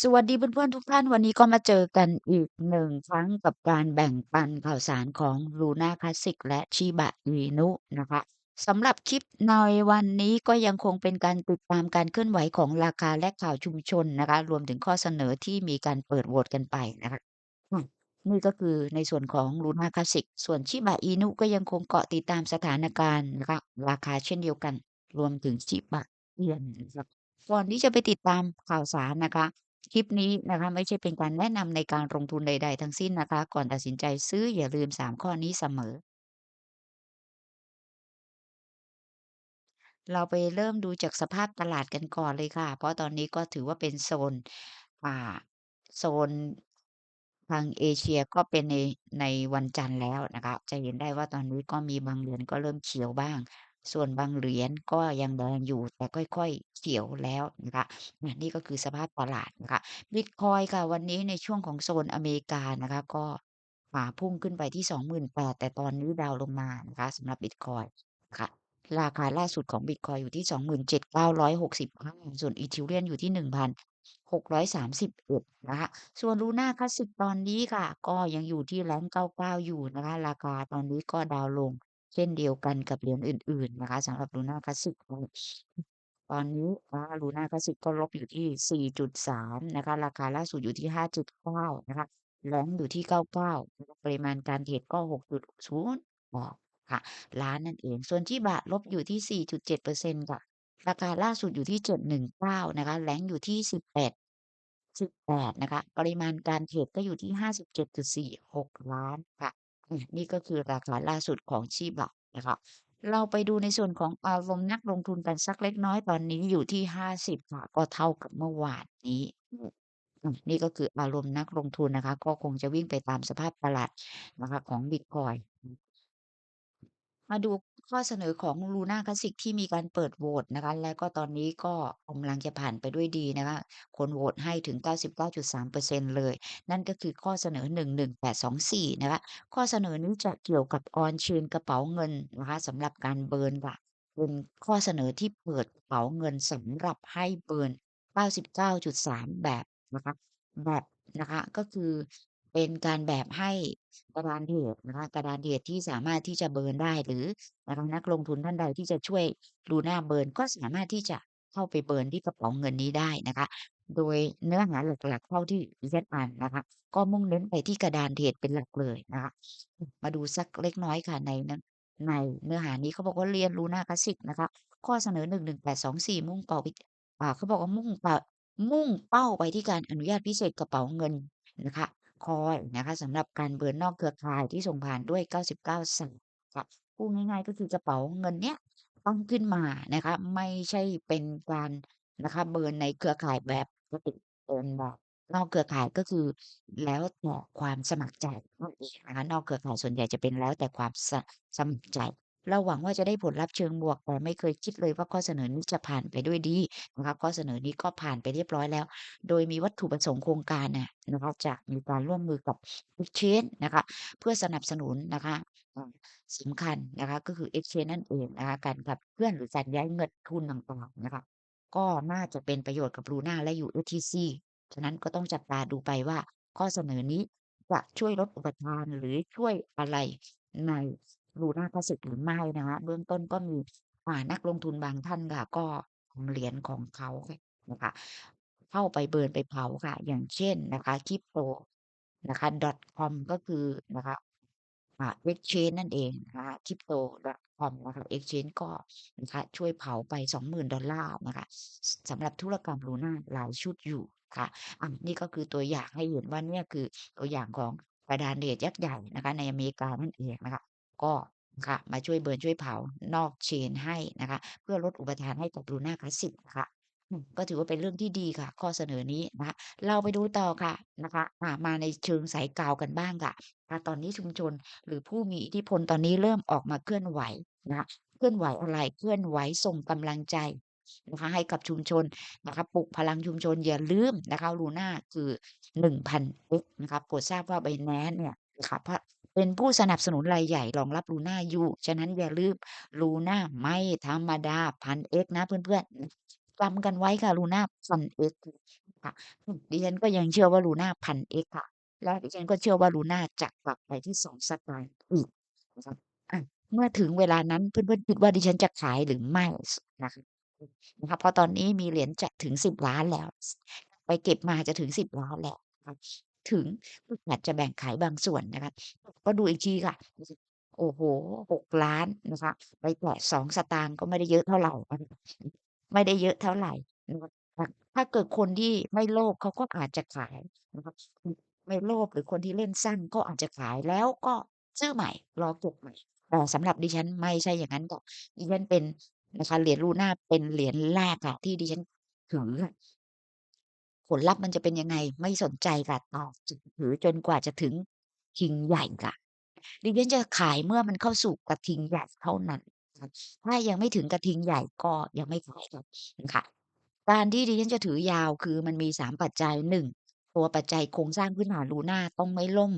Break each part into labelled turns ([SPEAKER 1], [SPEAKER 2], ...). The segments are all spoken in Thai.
[SPEAKER 1] สวัสดีเพื่อนๆทุกท่านวันนี้ก็มาเจอกันอีกหนึ่งครั้งกับการแบ่งปันข่าวสารของ Luna Classic และ Shiba Inu นะคะสำหรับคลิปในวันนี้ก็ยังคงเป็นการติดตามการเคลื่อนไหวของราคาและข่าวชุมชนนะคะ รวมถึงข้อเสนอที่มีการเปิดโหวตกันไปนะคะนี่ก็คือในส่วนของ Luna Classic ส่วน Shiba Inu ก็ยังคงเกาะติดตามสถานการณ์นะคะราคาเช่นเดียวกัน รวมถึง Shiba Yen นะครับก่อนที่จะไปติดตามข่าวสารนะคะ คลิปนี้นะคะไม่ใช่เป็นการแนะนำในการลงทุนใด ๆ ทั้งสิ้นนะคะ ก่อนตัดสินใจซื้ออย่าลืม 3 ข้อนี้เสมอ เราไปเริ่มดูจากสภาพตลาดกันก่อนเลยค่ะ เพราะตอนนี้ก็ถือว่าเป็นโซนอ่าโซนทางเอเชียก็เป็นในในวันจันทร์แล้วนะคะ จะเห็นได้ว่าตอนนี้ก็มีบางเหรียญก็เริ่มเขียวบ้าง ส่วนบางเหรียญก็ยังแดงอยู่ แต่ค่อยๆเขียวแล้วนะคะนี่ก็คือสภาพตลาดนะคะบิตคอยค่ะวันนี้ในช่วงของโซนอเมริกานะคะก็อ่าพุ่งขึ้นไปที่ 28,000แต่ตอนนี้ดาวลงมานะคะสำหรับบิตคอยค่ะราคาล่าสุดของบิตคอยอยู่ที่ 27,965 ส่วน Ethereum อยู่ที่ 1,631 นะคะ ส่วน Luna Classic ตอนนี้ค่ะ ก็ยังอยู่ที่ rank 99 อยู่นะคะ ราคาตอนนี้ก็ดาวลง เช่นเดียวกันกับเหรียญอื่น ๆ นะคะสำหรับ Luna Classic ตอนนี้นะคะ Luna Classic ก็ลบอยู่ที่ 4.3 นะคะ ราคาล่าสุดอยู่ที่ 5.9 นะคะ rank อยู่ที่ 99 ปริมาณการเทรดก็ 6.0อ่าค่ะ ล้านนั่นเอง ส่วนที่บาทลบอยู่ที่ 4.7%ค่ะ ราคาล่าสุดอยู่ที่ 719 นะคะ rank อยู่ที่ 18 18 นะคะ ปริมาณการเทรดก็อยู่ที่ 57.46 ล้านค่ะ นี่ก็คือราคาล่าสุดของชีบะนะคะเราไปดูในส่วนของอารมณ์นักลงทุนกันสักเล็กน้อยตอนนี้อยู่ที่ห้าสิบค่ะก็เท่ากับเมื่อวานนี้นี่ก็คืออารมณ์นักลงทุนนะคะ ก็คงจะวิ่งไปตามสภาพตลาดนะคะของบิตคอยมาดู ข้อเสนอของ Luna Classic ที่มีการเปิดโหวตนะคะ และก็ตอนนี้ก็กำลังจะผ่านไปด้วยดีนะคะ คนโหวตให้ถึง 99.3%เลย นั่นก็คือข้อเสนอ 11824 นะคะ ข้อเสนอนี้จะเกี่ยวกับ On Chain กระเป๋าเงินนะคะสำหรับการเบิร์นค่ะเป็นข้อเสนอที่เปิดกระเป๋าเงินสำหรับให้เบิร์น 99.3 แบบนะคะแบบนะคะก็คือ เป็นการแบบให้กระดานเทรดนะคะ กระดานเทรดที่สามารถที่จะเบิร์นได้ หรือนะคะนักลงทุนท่านใดที่จะช่วย Luna เบิร์น ก็สามารถที่จะเข้าไปเบิร์นที่กระเป๋าเงินนี้ได้นะคะ โดยเนื้อหาหลักๆเท่าที่ดิฉันอ่านนะคะ ก็มุ่งเน้นไปที่กระดานเทรดเป็นหลักเลยนะคะ มาดูสักเล็กน้อยค่ะในนั้นในเนื้อหานี้เขาบอกว่าเรียน Luna Classic นะคะ ข้อเสนอ11824มุ่งเป้าไปอ่าเขาบอกว่ามุ่งเป้ามุ่งเป้าไปที่การอนุญาตพิเศษกระเป๋าเงินนะคะ คอยนะคะสำหรับการเบิร์นนอกเครือข่ายที่ส่งผ่านด้วย 99 สายค่ะพูดง่ายๆก็คือกระเป๋าเงินเนี้ยตั้งขึ้นมานะคะ ไม่ใช่เป็นการนะคะเบิร์นในเครือข่ายแบบปกติเบิร์นแบบนอกเครือข่ายก็คือแล้วแต่ความสมัครใจนั่นเองนะคะนอกเครือข่ายส่วนใหญ่จะเป็นแล้วแต่ความสสมัครใจ เราหวังว่าจะได้ผลลัพธ์เชิงบวกแต่ไม่เคยคิดเลยว่าข้อเสนอนี้จะผ่านไปด้วยดีนะคะข้อเสนอนี้ก็ผ่านไปเรียบร้อยแล้ว โดยมีวัตถุประสงค์โครงการน่ะนะคะจะมีการร่วมมือกับ Exchange นะคะเพื่อสนับสนุนนะคะอ่าสำคัญนะคะก็คือ Exchange นั่นเองนะคะการขับเคลื่อนหรือการย้ายเงินทุนต่างๆนะคะก็น่าจะเป็นประโยชน์กับ Luna และ USDC ฉะนั้นก็ต้องจับตาดูไปว่าข้อเสนอนี้จะช่วยลดอุปทานหรือช่วยอะไรใน Luna Classic หรือไม่นะคะเบื้องต้นก็มีอ่านักลงทุนบางท่านค่ะ ก็นำเหรียญของเขาแค่นะคะ เข้าไปเบิร์นไปเผาค่ะ อย่างเช่นนะคะ Crypto นะคะ .com ก็คือนะคะอ่า Exchange นั่นเองนะคะ Crypto.com นะคะ Exchange ก็นะคะช่วยเผาไป $20,000 นะคะสำหรับธุรกรรม Luna หลายชุดอยู่ค่ะอ่านี่ก็คือตัวอย่างให้เห็นว่าเนี่ยคือตัวอย่างของกระดานเทรดยักษ์ใหญ่นะคะในอเมริกานั่นเองนะคะ ก็ค่ะมาช่วยเบิร์นช่วยเผานอก Chain ให้นะคะ เพื่อลดอุปทานให้กับ Luna Classic นะคะก็ถือว่าเป็นเรื่องที่ดีค่ะ ข้อเสนอนี้นะคะเราไปดูต่อค่ะนะคะมาในเชิงสายกาวกันบ้างค่ะอ่าตอนนี้ชุมชนหรือผู้มีอิทธิพลตอนนี้เริ่มออกมาเคลื่อนไหวนะเคลื่อนไหวอะไรเคลื่อนไหวส่งกำลังใจนะคะให้กับชุมชนนะคะปลุกพลังชุมชนอย่าลืมนะคะ Luna คือ 1,000x นะคะโปรดทราบว่า Binance เนี่ยนะคะพ เป็นผู้สนับสนุนรายใหญ่รองรับ Luna อยู่ ฉะนั้นอย่าลืม Luna ไม่ธรรมดา 1,000x นะเพื่อนๆจำกันไว้ค่ะ Luna 1,000x ค่ะดิฉันก็ยังเชื่อว่า Luna 1,000x ค่ะ และดิฉันก็เชื่อว่า Luna จะกลับไปที่2สตางค์อีกนะครับเมื่อถึงเวลานั้นเพื่อนๆคิดว่าดิฉันจะขายหรือไม่นะคะนะคะเพราะตอนนี้มีเหรียญจะถึง10,000,000แล้ว ไปเก็บมาจะถึง10,000,000แล้วนะครับ ถึงอาจจะแบ่งขายบางส่วนนะคะ ก็ดูอีกทีค่ะ โอ้โฮ6,000,000นะคะ ไปแตะ2สตางค์ก็ไม่ได้เยอะเท่าไรไม่ได้เยอะเท่าไหรนะคะถ้าเกิดคนที่ไม่โลภเขาก็อาจจะขายนะครับไม่โลภหรือคนที่เล่นสั้นก็อาจจะขายแล้วก็ซื้อใหม่รอเก็บใหม่แต่สำหรับดิฉันไม่ใช่อย่างนั้นค่ะดิฉันเป็นนะคะเหรียญ Luna เป็นเหรียญแรกค่ะที่ดิฉันถือ ลลัพธ์มันจะเป็นยังไงไม่สนใจค่ะต่อถือจนกว่าจะถึงคิงใหญ่ค่ะดิฉันจะขายเมื่อมันเข้าสู่กระทิงใหญ่เท่านั้น ถ้ายังไม่ถึงกระทิงใหญ่ก็ยังไม่ขายครับค่ะการที่ดิฉันจะถือยาวคือมันมี3ปัจจัย1ตัวปัจจัยโครงสร้างพื้นฐาน Luna ต้องไม่ล่ม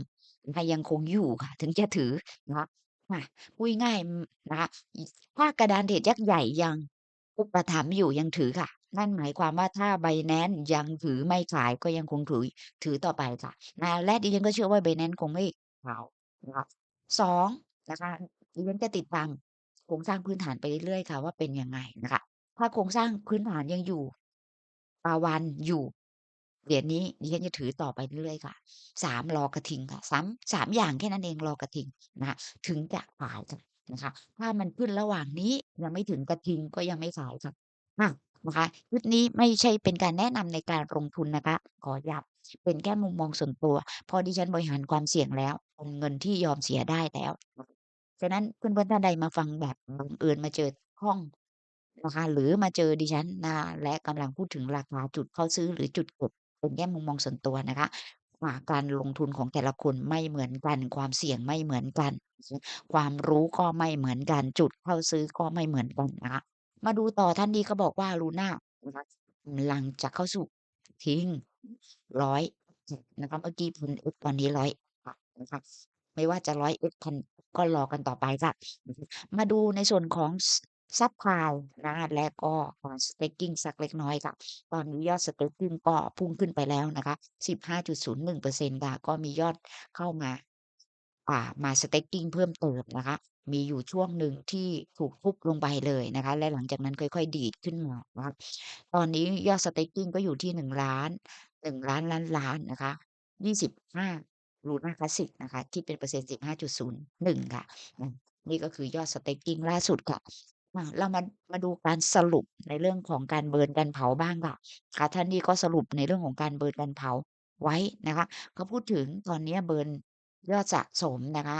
[SPEAKER 1] นะคะยังคงอยู่ค่ะ ถึงจะถือนะคะค่ะพูดง่ายนะคะถ้ากระดานเทรดยักษ์ใหญ่ยังอุปถัมภ์อยู่ยังถือค่ะ นั่นหมายความว่าถ้า Binance ยังถือไม่ขายก็ยังคงถือถือต่อไปค่ะนะและดิฉันก็เชื่อว่า Binance คงไม่ขายนะครับ2นะคะดิฉันจะติดตามโครงสร้างพื้นฐานไปเรื่อยๆค่ะ ว่าเป็นยังไงนะคะ ถ้าโครงสร้างพื้นฐานยังอยู่ปาวาฬอยู่เหรียญนี้ดิฉันจะถือต่อไปเรื่อยๆค่ะ3รอกระทิงค่ะ 3- 3อย่างแค่นั้นเองรอกระทิงนะคะถึงจะขายค่ะนะคะ ถ้ามันขึ้นระหว่างนี้ยังไม่ถึงกระทิงก็ยังไม่ขายค่ะอา นะคะคลิปนี้ไม่ใช่เป็นการแนะนำในการลงทุนนะคะ ขอย้ำเป็นแค่มุมมองส่วนตัวพราะดิฉันบริหารความเสี่ยงแล้วเป็นเงินที่ยอมเสียได้แล้วฉะนั้นเพื่อนๆท่านใดมาฟังแบบบังเอิญมาเจอห้องนะคะหรือมาเจอดิฉันนะและกำลังพูดถึงราคาจุดเข้าซื้อหรือจุดเก็บเป็นแค่มุมมองส่วนตัวนะคะาการลงทุนของแต่ละคนไม่เหมือนกัน ความเสี่ยงไม่เหมือนกัน ความรู้ก็ไม่เหมือนกันจุดเข้าซื้อก็ไม่เหมือนกันนะคะ มาดูต่อท่านนี้เขาบอกว่า Luna นะคะกำลังจะเข้าสู่ทิ้ง100อือนะคะเมื่อกี้ 1,000x ตอนนี้100ค่ะนะคะไม่ว่าจะ 100x 1,000ก็รอกันต่อไปค่ะมาดูในส่วนของซซัปพลายนะและก็การ Staking สักเล็กน้อยค่ะ ตอนนี้ยอด Staking ก็พุ่งขึ้นไปแล้วนะคะ15.01%ค่ะก็มียอดเข้ามาอ่ามา Staking เพิ่มเติมนะคะ มีอยู่ช่วงหนึ่งที่ถูกทุบลงไปเลยนะคะ และหลังจากนั้นค่อย ๆ ดีดขึ้นมานะคะตอนนี้ยอด Staking ก็อยู่ที่1,000,000 1,000,000,000,000นล้านนะคะ25 Luna Classic นะคะคิดเป็นเปอร์เซ็นต์15.01ค่ะอืมนี่ก็คือยอด Staking ล่าสุดค่ะอาเรามามาดูการสรุปในเรื่องของการเบิร์นการเผาบ้างค่ะค่ะท่านนี้ก็สรุปในเรื่องของการเบิร์นการเผาไว้นะคะเขาพูดถึงตอนนี้เบิร์นยอดสะสมนะคะ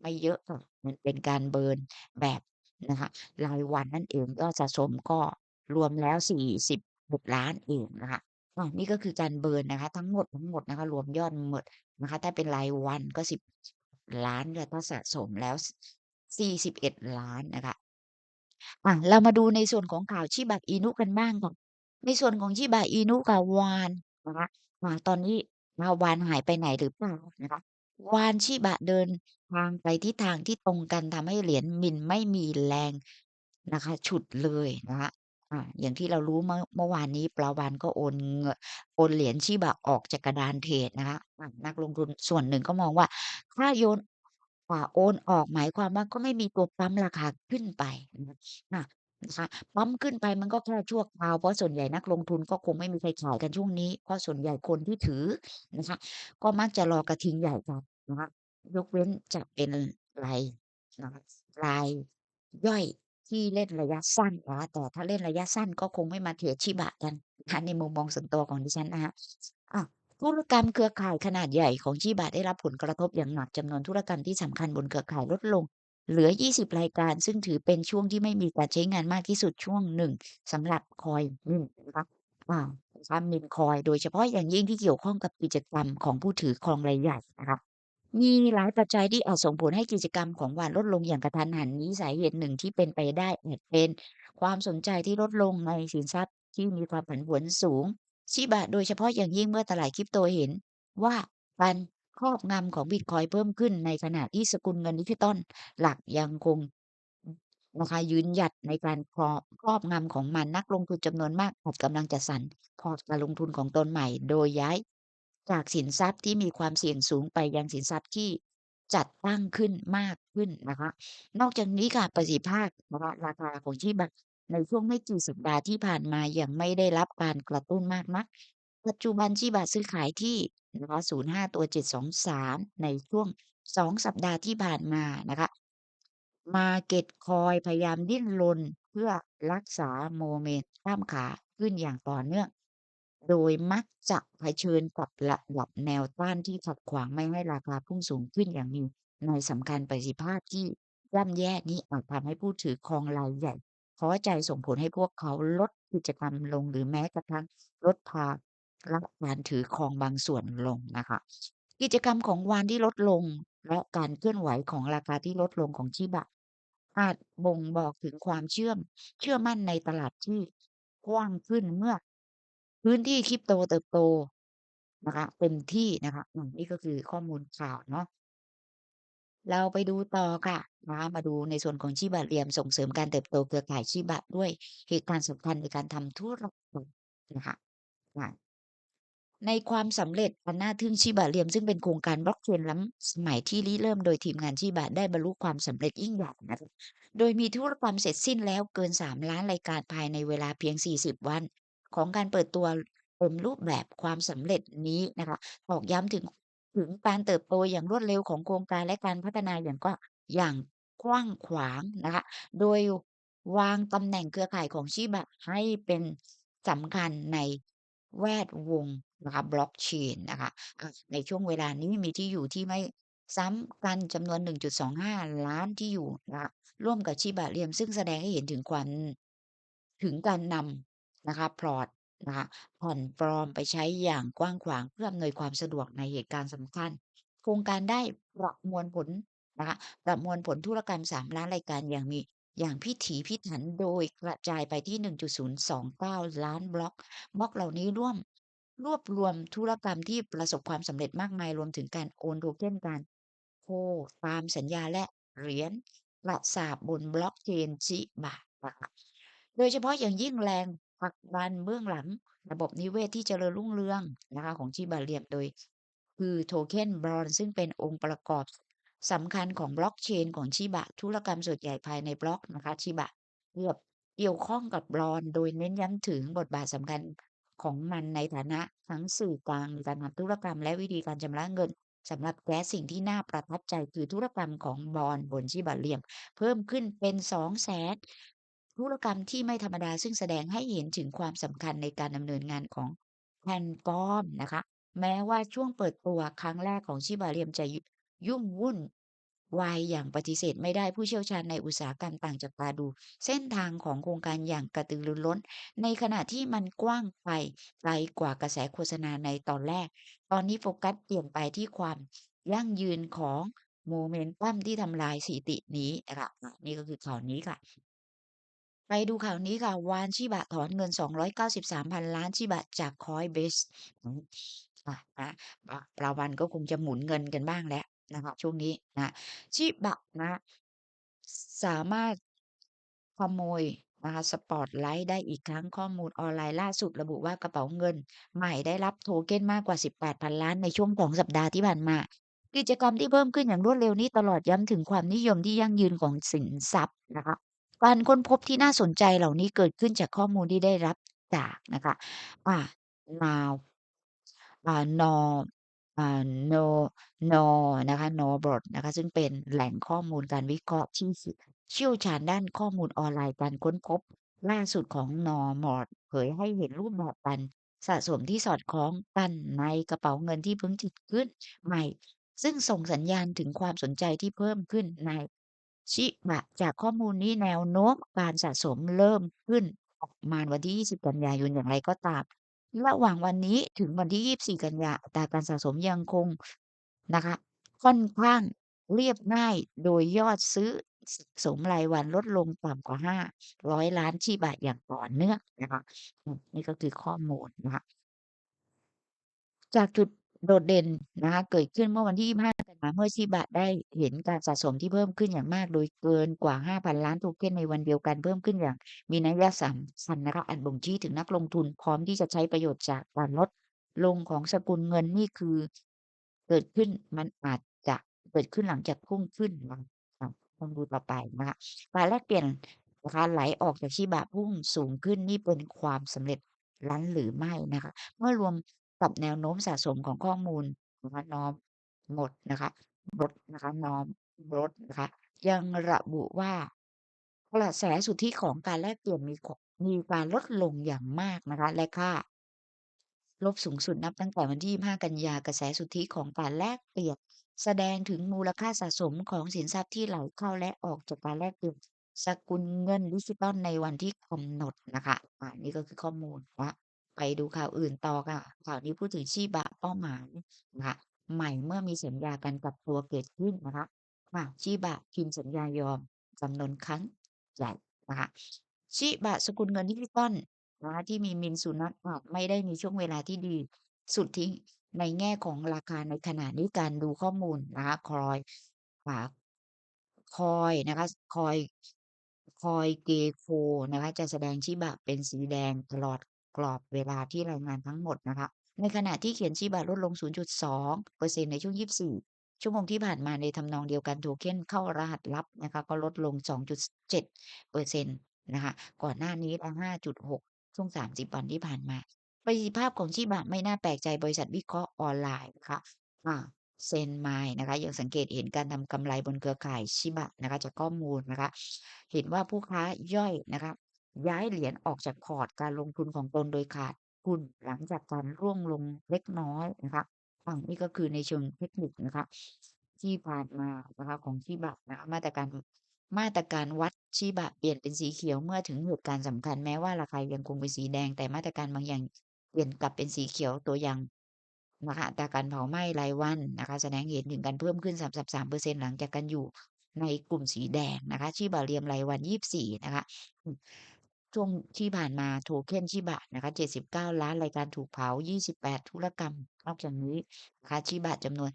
[SPEAKER 1] ไม่เยอะ มันเป็นการเบิร์นแบบนะคะรายวันนั่นเองยอดสะสมก็รวมแล้ว 46,000,000เองนะคะอานี่ก็คือการเบิร์นนะคะ ทั้งหมดทั้งหมดนะคะ รวมยอดหมดนะคะ ถ้าเป็นรายวันก็ 10,000,000ค่ะถ้าสะสมแล้วส41,000,000นะคะอาเรามาดูในส่วนของข่าว Shiba Inu กันบ้างค่ะในส่วนของ Shiba Inu กับวาฬนะคะอ่าตอนนี้าวาฬหายไปไหนหรือเปล่านะคะวาฬ Shiba เดิน ทางไปทิศทางที่ตรงกันทำให้เหรียญ Mint ไม่มีแรงนะคะ ฉุดเลยนะคะอ่าอย่างที่เรารู้เมื่อเมื่อวานนี้ปลาวาฬก็โอนเงอโอนเหรียญ Shiba ออกจากกระดานเทรดนะคะอานักลงทุนส่วนหนึ่งก็มองว่า ถ้าโยนอ่าโอนออกหมายความว่าก็ไม่มีตัวปั๊มราคาขึ้นไปนะคะนะคะปั๊มขึ้นไปมันก็แค่ชั่วคราวเพราะส่วนใหญ่นักลงทุนก็คงไม่มีใครขายกันช่วงนี้เพราะส่วนใหญ่คนที่ถือนะคะ ก็มักจะรอกระทิงใหญ่กันนะคะ ยกเว้นจะเป็นรายนะคะรายย่อยที่เล่นระยะสั้นนะคะแต่ถ้าเล่นระยะสั้นก็คงไม่มาเทรด Shiba กันนะในมุมมองส่วนตัวของดิฉันนะคะอาธุรกรรมเครือข่ายขนาดใหญ่ของ Shiba ได้รับผลกระทบอย่างหนักจำนวนธุรกรรมที่สำคัญบนเครือข่ายลดลง เหลือ 20 รายการ ซึ่งถือเป็นช่วงที่ไม่มีการใช้งานมากที่สุดช่วงหนึ่งสำหรับคอย Mint นะคะอานะคะ Mint Coin โดยเฉพาะอย่างยิ่งที่เกี่ยวข้องกับกิจกรรมของผู้ถือครองรายใหญ่นะคะ มีหลายปัจจัยที่อาจส่งผลให้กิจกรรมของวาฬลดลงอย่างกระทันหันมีสาเหตุหนึ่งที่เป็นไปได้อาจเป็นความสนใจที่ลดลงในสินทรัพย์ที่มีความผันผวนสูง Shiba โดยเฉพาะอย่างยิ่งเมื่อตลาด Crypto เห็น ว่าการครอบงำของบิตคอยเพิ่มขึ้นในขณะที่สกุลเงินดิจิทัลหลักยังคงอือนะคะยืนหยัดในการครอบครอบงำของมันนักลงทุนจำนวนมากอาจกำลังจัดสรรพอร์ตการลงทุนของตนใหม่ โดยย้าย จากสินทรัพย์ที่มีความเสี่ยงสูงไปยังสินทรัพย์ที่จัดตั้งขึ้นมากขึ้นนะคะ นอกจากนี้ค่ะประสิทธิภาพนะคะราคาของชีบัตรในช่วงไม่กี่สัปดาห์ที่ผ่านมายังไม่ได้รับการกระตุ้นมากนัก ปัจจุบันชีบัตรซื้อขายที่นะคะ05ตัว723ในช่วง2สัปดาห์ที่ผ่านมานะคะ Market Coin พยายามดิ้นรนเพื่อรักษาโมเมนตัมขาขึ้นอย่างต่อเนื่อง โดยมักจะเผชิญกับระดับแนวต้านที่ขัดขวางไม่ให้ราคาพุ่งสูงขึ้นอย่างมีนัยสำคัญประสิทธิภาพที่ย่ำแย่นี้อาจทำให้ผู้ถือครองรายใหญ่ท้อใจส่งผลให้พวกเขาลดกิจกรรมลงหรือแม้กระทั่งลดภาระการถือครองบางส่วนลงนะคะ กิจกรรมของวานที่ลดลงและการเคลื่อนไหวของราคาที่ลดลงของชิบะ อาจบ่งบอกถึงความเชื่อมเชื่อมั่นในตลาดที่กว้างขึ้นเมื่อ พื้นที่ Crypto เติบโตนะคะเต็มที่นะคะอืมนี่ก็คือข้อมูลข่าวเนาะเราไปดูต่อค่ะนะคะมาดูในส่วนของชิบะเรียมส่งเสริมการเติบโตเครือข่ายชิบะด้วยเหตุการณ์สำคัญในการทำธุรกรรมนะคะในความสำเร็จอันน่าทึ่งชิบะเรียมซึ่งเป็นโครงการบล็อกเชนล้ำสมัยที่ริเริ่มโดยทีมงานชิบะได้บรรลุความสำเร็จยิ่งใหญ่นะโดยมีธุรกรรมเสร็จสิ้นแล้วเกิน 3 ล้านรายการภายในเวลาเพียง 40 วัน ของการเปิดตัวเต็มรูปแบบความสำเร็จนี้นะคะตอกย้ำถึงถึงการเติบโตอย่างรวดเร็วของโครงการและการพัฒนาอย่างก็อย่างกว้างขวางนะคะโดยวางตำแหน่งเครือข่ายของชิบะให้เป็นสำคัญในแวดวงนะคะบล็อกเชนนะคะในช่วงเวลานี้มีที่อยู่ที่ไม่ซ้ำกันจำนวน 1.25 ล้านที่อยู่นะคะร่วมกับชิบะเรียมซึ่งแสดงให้เห็นถึงความถึงการนำ นะคะพอต นะคะ ผ่อนปลอมไปใช้อย่างกว้างขวาง เพื่ออำนวยความสะดวกในเหตุการณ์สำคัญ โครงการได้ประมวลผลนะคะ ประมวลผลธุรกรรม 3 ล้านรายการอย่างมี อย่างพิถีพิถัน โดยกระจายไปที่ 1.029 ล้านบล็อก บล็อกเหล่านี้ร่วม รวบรวมธุรกรรมที่ประสบความสำเร็จมากมาย รวมถึงการโอนโทเค็นการโคตามสัญญาและเหรียญกระสาบบนบล็อกเชนชิบะนะคะโดยเฉพาะอย่างยิ่งแรง ผลักดันเบื้องหลัง ระบบนิเวศที่เจริญรุ่งเรืองนะคะของชิบะเรียมโดย คือโทเค็น Bond ซึ่งเป็นองค์ประกอบสำคัญของบล็อกเชนของชิบะ ธุรกรรมส่วนใหญ่ภายในบล็อกนะคะชิบะเกือบเกี่ยวข้องกับ Bond โดยเน้นย้ำถึงบทบาทสำคัญของมันในฐานะทั้งสื่อกลางในการทำธุรกรรมและวิธีการชำระเงินสำหรับแก๊สสิ่งที่น่าประทับใจคือธุรกรรมของ Bond บนชิบะเรียม เพิ่มขึ้นเป็น200,000 ธุรกรรมที่ไม่ธรรมดาซึ่งแสดงให้เห็นถึงความสำคัญในการดำเนินงานของแพลตฟอร์มนะคะ แม้ว่าช่วงเปิดตัวครั้งแรกของชิบะเรียมจะยยุ่งวุ่นวายอย่างปฏิเสธไม่ได้ผู้เชี่ยวชาญในอุตสาหกรรมต่างจับตาดู เส้นทางของโครงการอย่างกระตือรือร้น ในขณะที่มันกว้างไปไกลกว่ากระแสโฆษณาในตอนแรก ตอนนี้โฟกัสเปลี่ยนไปที่ความยั่งยืนของโมเมนตัมที่ทำลายสถิตินี้นะคะนี่ก็คือข่าวนี้ค่ะ ไปดูข่าวนี้ค่ะ วานชิบะถอนเงิน 293,000ล้านชิบะจาก Coinbase อืมอ่านะอ่าราวัลก็คงจะหมุนเงินกันบ้างแล้วนะคะช่วงนี้นะชิบะนะ สามารถขโมยนะคะสปอตไลต์ได้อีกครั้งข้อมูลออนไลน์ล่าสุดระบุว่ากระเป๋าเงิน ใหม่ได้รับโทเค็นมากกว่า 18,000ล้านในช่วง2สัปดาห์ที่ผ่านมา กิจกรรมที่เพิ่มขึ้นอย่างรวดเร็วนี้ตลอดย้ำถึงความนิยมที่ยั่งยืนของสินทรัพย์นะคะ การค้นพบที่น่าสนใจเหล่านี้เกิดขึ้นจากข้อมูลที่ได้รับจากนะคะอ่า Now อ่า Nor อ่า No no นะคะ Norbord นะคะ ซึ่งเป็นแหล่งข้อมูลการวิเคราะห์ที่เชี่ยวชาญด้านข้อมูลออนไลน์การค้นพบ ล่าสุดของ Normod เผยให้เห็นรูปแบบการสะสมที่สอดคล้องกันในกระเป๋าเงินที่เพิ่งผลิตขึ้นใหม่ ซึ่งส่งสัญญาณถึงความสนใจที่เพิ่มขึ้นใน ชิบะจากข้อมูลนี้แนวโน้มการสะสมเริ่มขึ้นประมาณวันที่ 20 กันยายนอย่างไรก็ตาม ระหว่างวันนี้ถึงวันที่ 24 กันยาอัตราการสะสมยังคงนะคะค่อนข้างเรียบง่ายโดยยอดซื้อสะสมรายวันลดลงต่ำกว่า 500 ล้านชิบะอย่างต่อเนื่องนะคะนี่ก็คือข้อมูลนะคะจากจุดโดดเด่นนะคะเกิดขึ้นเมื่อวันที่ 25 เมื่อชิบะได้เห็นการสะสมที่เพิ่มขึ้นอย่างมาก โดยเกินกว่า 5,000 ล้านโทเค็นในวันเดียวกันเพิ่มขึ้นอย่าง มีนัยสำคัญนะคะอาจบ่งชี้ถึงนักลงทุนพร้อมที่จะใช้ประโยชน์จากการลดลงของสกุลเงินนี่คือ เกิดขึ้นมันอาจจะเกิดขึ้นหลังจากพุ่งขึ้นนะคะต้องดูต่อไปนะคะการแลกเปลี่ยนนะคะไหลออกจากชิบะพุ่งสูงขึ้นนี่เป็นความสำเร็จล้นหรือไม่นะคะ เมื่อรวมกับแนวโน้มสะสมของข้อมูลนะคะน้อม หมดนะคะ ลดนะคะ น้อมลดนะคะ ยังระบุว่ากระแสสุทธิของการแลกเปลี่ยนมีขมีการลดลงอย่างมากนะคะ และค่า ลบสูงสุดนับตั้งแต่วันที่ 25 กันยากระแสสุทธิของการแลกเปลี่ยนแสดงถึงมูลค่าสะสมของสินทรัพย์ที่ไหลเข้าและออกจากการแลกเปลี่ยนสกุลเงินดิจิทัลในวันที่กำหนดนะคะอ่านี่ก็คือข้อมูลนะไปดูข่าวอื่นต่อค่ะข่าวนี้พูดถึงชิบะเป้าหมายนะคะ ใหม่เมื่อมีสัญญาการปรับตัวเกิดขึ้นนะคะค่ะชิบะพิมพ์สัญญายอมจำนวนครั้งใหญ่นะคะชิบะสกุลเงินดิจิทัลนะคะที่มีมินสุนัขไม่ได้มีช่วงเวลาที่ดีสุดที่ในแง่ของราคาในขณะนี้การดูข้อมูลนะคะคอยอ่าคอยนะคะคอยคอย Gecko นะคะจะแสดงชิบะเป็นสีแดงตลอดกรอบเวลาที่รายงานทั้งหมดนะคะ ในขณะที่เขียนชิบะลดลง 0.2%ในช่วง 24 ชั่วโมงที่ผ่านมาในทำนองเดียวกันโทเค็นเข้ารหัสลับนะคะก็ลดลง 2.7%นะคะก่อนหน้านี้ละ5.6 ช่วง 30 วันที่ผ่านมา ประสิทธิภาพของชิบะไม่น่าแปลกใจบริษัทวิเคราะห์ออนไลน์นะคะอ่า Senmai นะคะยังสังเกตเห็นการทำกำไรบนเครือข่ายชิบะนะคะจากข้อมูลนะคะเห็นว่าผู้ค้าย่อยนะคะย้ายเหรียญออกจากพอร์ตการลงทุนของตนโดยขาด ทุนหลังจากการร่วงลงเล็กน้อยนะคะอ่านี่ก็คือในเชิงเทคนิคนะคะ ที่ผ่านมานะคะของชิบะนะคะมาตรการมาตรการวัดชิบะเปลี่ยนเป็นสีเขียวเมื่อถึงเหตุการณ์สำคัญแม้ว่าราคายังคงเป็นสีแดงแต่มาตรการบางอย่างเปลี่ยนกลับเป็นสีเขียวตัวอย่างนะคะอัตราการเผาไหม้รายวันนะคะ แสดงเห็นถึงการเพิ่มขึ้น 33%หลังจากการอยู่ในกลุ่มสีแดงนะคะชิบะเรียมรายวัน 24 นะคะ ช่วงที่ผ่านมาโทเค็นชิบะนะคะ 79 ล้านรายการถูกเผา 28 ธุรกรรม นอกจากนี้นะคะชิบะจำนวน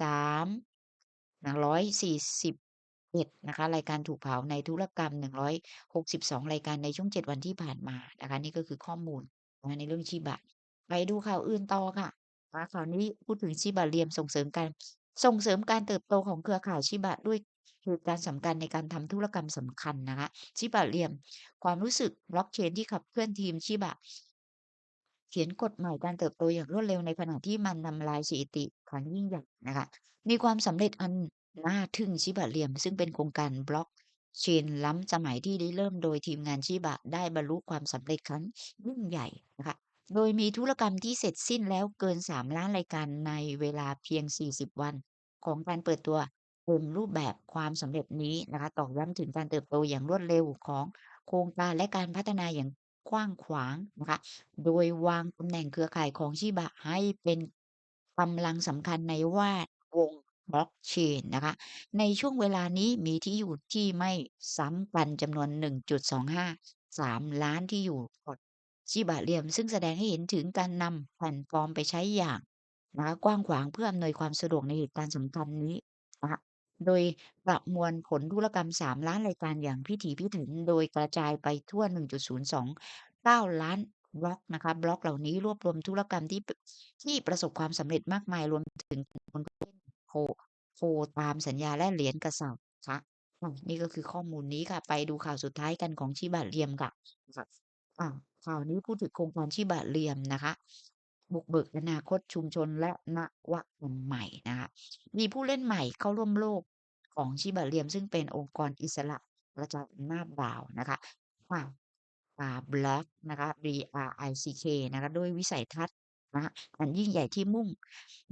[SPEAKER 1] 3,141นะคะ รายการถูกเผาในธุรกรรม 162 รายการในช่วง 7 วันที่ผ่านมานะคะ นี่ก็คือข้อมูลในเรื่องชิบะ ไปดูข่าวอื่นต่อค่ะคะข่าวนี้พูดถึงชิบะเรียมส่งเสริมการส่งเสริมการเติบโตของเครือข่ายชิบะด้วย เหตุการสำคัญในการทำธุรกรรมสำคัญนะคะชิบะเรียม ความรู้สึก Blockchain ที่ขับเคลื่อนทีมชิบะ เขียนกฎใหม่การเติบโตอย่างรวดเร็วในขณะที่มันทำลายสถิติครั้งยิ่งใหญ่นะคะ มีความสำเร็จอันน่าทึ่งชิบะเรียม ซึ่งเป็นโครงการ Blockchain ล้ำสมัยที่ริเริ่มโดยทีมงานชิบะ ได้บรรลุความสำเร็จครั้งยิ่งใหญ่นะคะโดยมีธุรกรรมที่เสร็จสิ้นแล้วเกิน 3 ล้านรายการในเวลาเพียง 40 วัน ของการเปิดตัว เต็มรูปแบบความสำเร็จนี้นะคะตอกย้ำถึงการเติบโตอย่างรวดเร็วของโครงการและการพัฒนาอย่างกว้างขวางนะคะ โดยวางตำแหน่งเครือข่ายของชิบะให้เป็นกำลังสำคัญในแวดวง Blockchain นะคะ ในช่วงเวลานี้มีที่อยู่ที่ไม่ซ้ำกันจำนวน 1.253 ล้านที่อยู่พอร์ตชิบะเรียม ซึ่งแสดงให้เห็นถึงการนำแพลตฟอร์มไปใช้อย่างนะคะกว้างขวางเพื่ออำนวยความสะดวกในเหตุการณ์สำคัญนี้ โดยประมวลผลธุรกรรม 3 ล้านรายการอย่างพิถีพิถัน โดยกระจายไปทั่ว 1.029 ล้านบล็อกนะคะ บล็อกเหล่านี้รวบรวมธุรกรรมที่ปที่ประสบความสำเร็จมากมาย รวมถึงบนโคโคตามสัญญาและเหรียญกริย์นะคะอ่านี่ก็คือข้อมูลนี้ค่ะ ไปดูข่าวสุดท้ายกันของชิบะเรียมค่ะ ค่ะ ข่าวนี้พูดถึงโครงการชิบะเรียมนะคะ บุกเบิกอนาคตชุมชนและนวกรรมใหม่นะคะมีผู้เล่นใหม่เข้าร่วมโลกของชิบะเรียม ซึ่งเป็นองค์กรอิสระกระจายอำนาจดาวนะคะค่ะอ่า Block นะคะ B-R-I-C-K นะคะด้วยวิสัยทัศน์นะอันยิ่งใหญ่ที่มุ่ง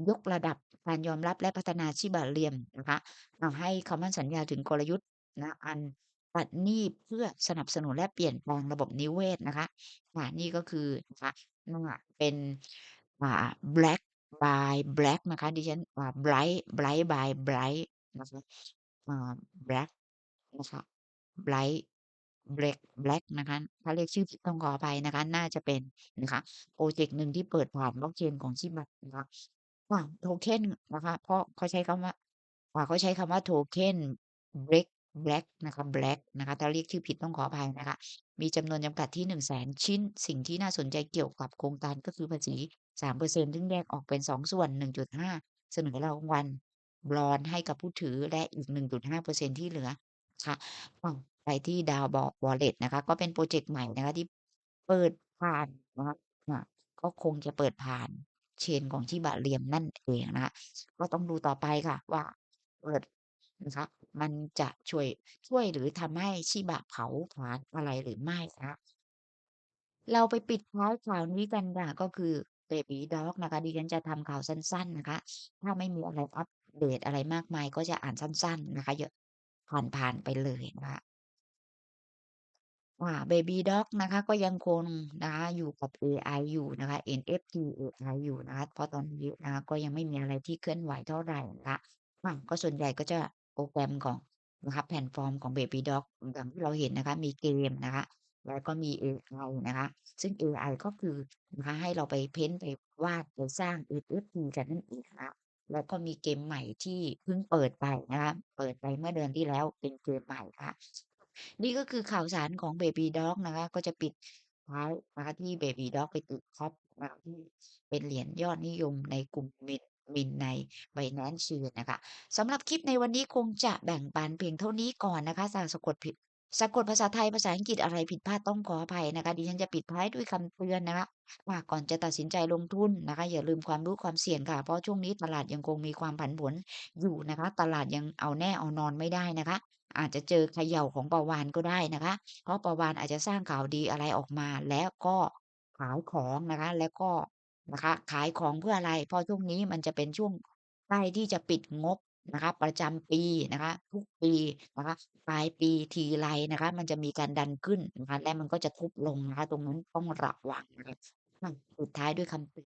[SPEAKER 1] ยกระดับการยอมรับและพัฒนาชิบะเรียมนะคะให้คำมั่นสัญญาถึงกลยุทธ์นะอัน ปณีตเพื่อสนับสนุนและเปลี่ยนแปลงระบบนิเวศนะคะ ค่ะ นี่ก็คือนะคะนั่นน่ะเป็น อ่า Black by Black นะคะ ดิฉัน อ่า Bright Bright by Bright นะคะอ่า Black นะคะ Bright Black Black นะคะ ถ้าเรียกชื่อผิดต้องขออภัยนะคะ น่าจะเป็นนะคะพรอเจกต์หนึ่งที่เปิดผ่าน Blockchain ของชิบะนะคะค่ะโทเค็นนะคะ เพราะเขาใช้คำว่าอ่าเขาใช้คำว่า Token Break Black นะคะ Black นะคะ ถ้าเรียกชื่อผิดต้องขออภัยนะคะ มีจำนวนจำกัดที่ 100,000ชิ้น สิ่งที่น่าสนใจเกี่ยวกับโครงการก็คือภาษี 3%ซึ่งแยกออกเป็น 2 ส่วน 1.5 เสนอรางวัลบรอนให้กับผู้ถือและอีก 1.5%ที่เหลือค่ะไปที่ดาวบอ Wallet นะคะ ก็เป็นพรเจกต์ใหม่นะคะที่เปิดผ่านนะคะก็คงจะเปิดผ่านเชนของ Shiba Inium นั่นเองนะคะก็ต้องดูต่อไปค่ะว่าเปิด นะคะ มันจะช่วยช่วยหรือทำให้ Shiba เผาผลาญอะไรหรือไม่นะคะเราไปปิดท้ายข่าวนี้กันค่ะก็คือ Baby Dogs นะคะดิฉันจะทำข่าวสั้น ๆนะคะ ถ้าไม่มีอะไรอัปเดตอะไรมากมาย ก็จะอ่านสั้น ๆ นะคะเยอะผ่านๆไปเลยนะคะอ่า Baby Dogs นะคะ ก็ยังคงนะคะอยู่กับเอไออยู่นะคะ NFT เอไออยู่นะคะเพราะตอนนี้นะคะก็ยังไม่มีอะไรที่เคลื่อนไหวเท่าไรนะคะค่ะก็ส่วนใหญ่ก็จะ โปรแกรมของนะคะแพลตฟอร์มของ Baby Dog อย่างที่เราเห็นนะคะ มีเกมนะคะ แล้วก็มีเอไอนะคะ ซึ่งเอไอก็คือนะคะให้เราไปเพ้นต์ไปวาดไปสร้าง NFT กันนั่นเองนะคะแล้วก็มีเกมใหม่ที่เพิ่งเปิดไปนะคะ เปิดไปเมื่อเดือนที่แล้วเป็นเกมใหม่นะคะนี่ก็คือข่าวสารของ Baby Dog นะคะ ก็จะปิดท้ายนะคะที่ Baby Dog ไปติดท็อปนะคะที่เป็นเหรียญยอดนิยมในกลุ่ม Mint Mint ใน b i n a n c e c h a i นะคะสำหรับคลิปในวันนี้คงจะแบ่งปันเพียงเท่านี้ก่อนนะคะสะสะกดผิดสะกดภาษาไทยภาษาอังกฤษอะไรผิดพลาดต้องขออภัยนะคะดิฉันจะปิดท้ายด้วยคำเตือนนะคะว่าก่อนจะตัดสินใจลงทุนนะคะ อย่าลืมความรู้ความเสี่ยงค่ะ เพราะช่วงนี้ตลาดยังคงมีความผันผวนอยู่นะคะ ตลาดยังเอาแน่เอานอนไม่ได้นะคะ อาจจะเจอเขย่าของปวาฬก็ได้นะคะ เพราะปวาฬอาจจะสร้างข่าวดีอะไรออกมาแล้วก็ขายของนะคะ แล้วก็ นะคะ ขายของเพื่ออะไร เพราะช่วงนี้มันจะเป็นช่วงใกล้ที่จะปิดงบนะคะ ประจำปีนะคะ ทุกปีนะคะปลายปีทีไรนะคะ มันจะมีการดันขึ้นนะคะ และมันก็จะทุบลงนะคะ ตรงนั้นต้องระวังนะคะค่ะปิดท้ายด้วยคำเตือน